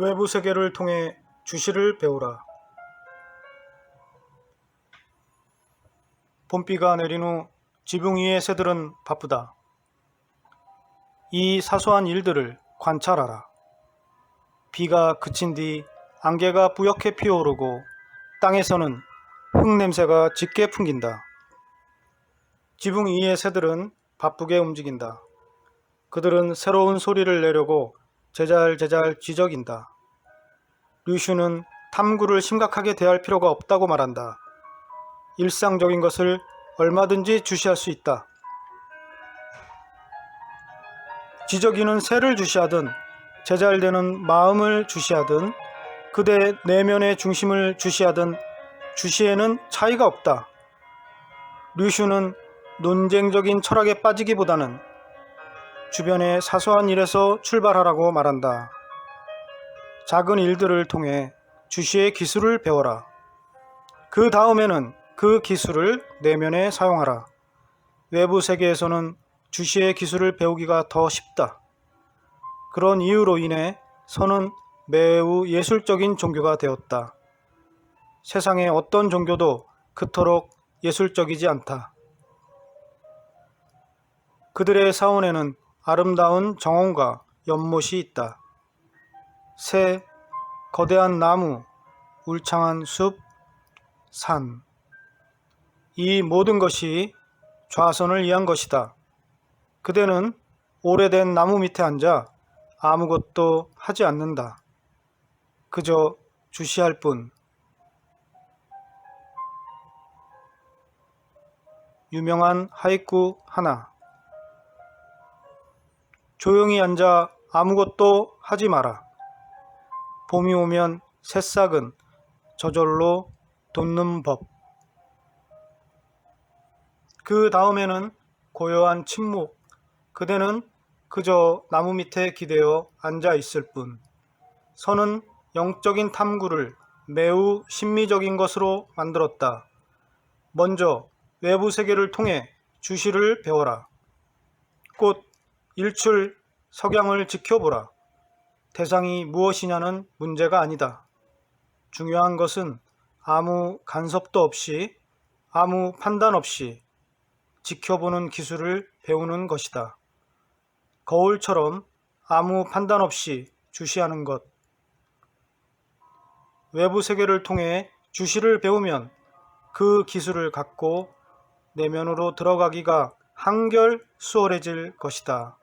외부 세계를 통해 주시를 배우라. 봄비가 내린 후 지붕 위의 새들은 바쁘다. 이 사소한 일들을 관찰하라. 비가 그친 뒤 안개가 뿌옇게 피어오르고 땅에서는 흙 냄새가 짙게 풍긴다. 지붕 위의 새들은 바쁘게 움직인다. 그들은 새로운 소리를 내려고 제잘 제잘 쥐적인다. 류슈는 탐구를 심각하게 대할 필요가 없다고 말한다. 일상적인 것을 얼마든지 주시할 수 있다. 지저귀는 새를 주시하든 제잘되는 마음을 주시하든 그대 내면의 중심을 주시하든 주시에는 차이가 없다. 류슈는 논쟁적인 철학에 빠지기보다는 주변의 사소한 일에서 출발하라고 말한다. 작은 일들을 통해 주시의 기술을 배워라. 그 다음에는 그 기술을 내면에 사용하라. 외부 세계에서는 주시의 기술을 배우기가 더 쉽다. 그런 이유로 인해 선은 매우 예술적인 종교가 되었다. 세상의 어떤 종교도 그토록 예술적이지 않다. 그들의 사원에는 아름다운 정원과 연못이 있다. 새, 거대한 나무, 울창한 숲, 산. 이 모든 것이 좌선을 위한 것이다. 그대는 오래된 나무 밑에 앉아 아무것도 하지 않는다. 그저 주시할 뿐. 유명한 하이쿠 하나. 조용히 앉아 아무것도 하지 마라. 봄이 오면 새싹은 저절로 돋는 법. 그 다음에는 고요한 침묵. 그대는 그저 나무 밑에 기대어 앉아 있을 뿐. 선은 영적인 탐구를 매우 심미적인 것으로 만들었다. 먼저 외부 세계를 통해 주시를 배워라. 꽃, 일출, 석양을 지켜보라. 대상이 무엇이냐는 문제가 아니다. 중요한 것은 아무 간섭도 없이, 아무 판단 없이 지켜보는 기술을 배우는 것이다. 거울처럼 아무 판단 없이 주시하는 것. 외부 세계를 통해 주시를 배우면 그 기술을 갖고 내면으로 들어가기가 한결 수월해질 것이다.